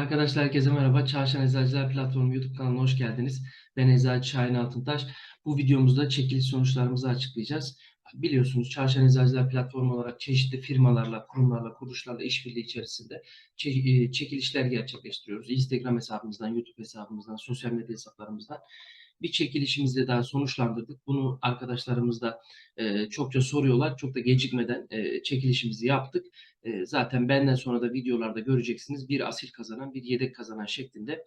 Arkadaşlar herkese merhaba. Çarşan Eczacılar Platformu YouTube kanalına hoş geldiniz. Ben Eczacı Şahin Altıntaş. Bu videomuzda çekiliş sonuçlarımızı açıklayacağız. Biliyorsunuz Çarşan Eczacılar Platformu olarak çeşitli firmalarla, kurumlarla, kuruluşlarla işbirliği içerisinde çe- e, çekilişler gerçekleştiriyoruz. Instagram hesabımızdan, YouTube hesabımızdan, sosyal medya hesaplarımızdan bir çekilişimizde daha sonuçlandırdık. Bunu arkadaşlarımız da e, çokça soruyorlar. Çok da gecikmeden e, çekilişimizi yaptık. E, zaten benden sonra da videolarda göreceksiniz. Bir asil kazanan, bir yedek kazanan şeklinde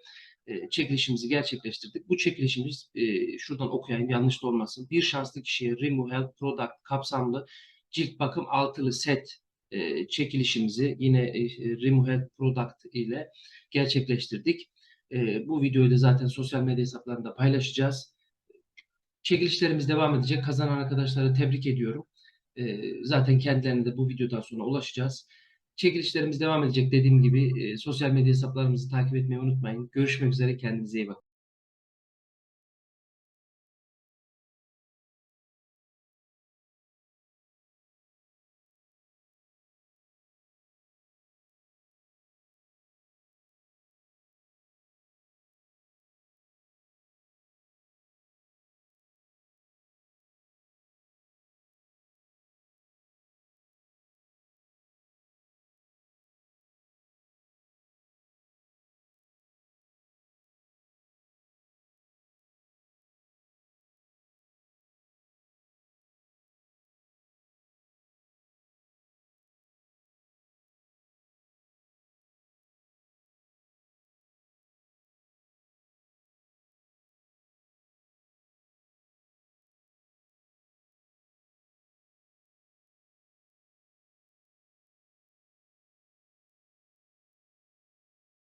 e, çekilişimizi gerçekleştirdik. Bu çekilişimiz e, şuradan okuyayım yanlış da olmasın. Bir şanslı kişiye Remo Health Product kapsamlı cilt bakım altılı set e, çekilişimizi yine e, Remo Health Product ile gerçekleştirdik. E, bu videoyu da zaten sosyal medya hesaplarında paylaşacağız. Çekilişlerimiz devam edecek. Kazanan arkadaşları tebrik ediyorum. E, zaten kendilerine de bu videodan sonra ulaşacağız. Çekilişlerimiz devam edecek dediğim gibi. E, sosyal medya hesaplarımızı takip etmeyi unutmayın. Görüşmek üzere. Kendinize iyi bakın.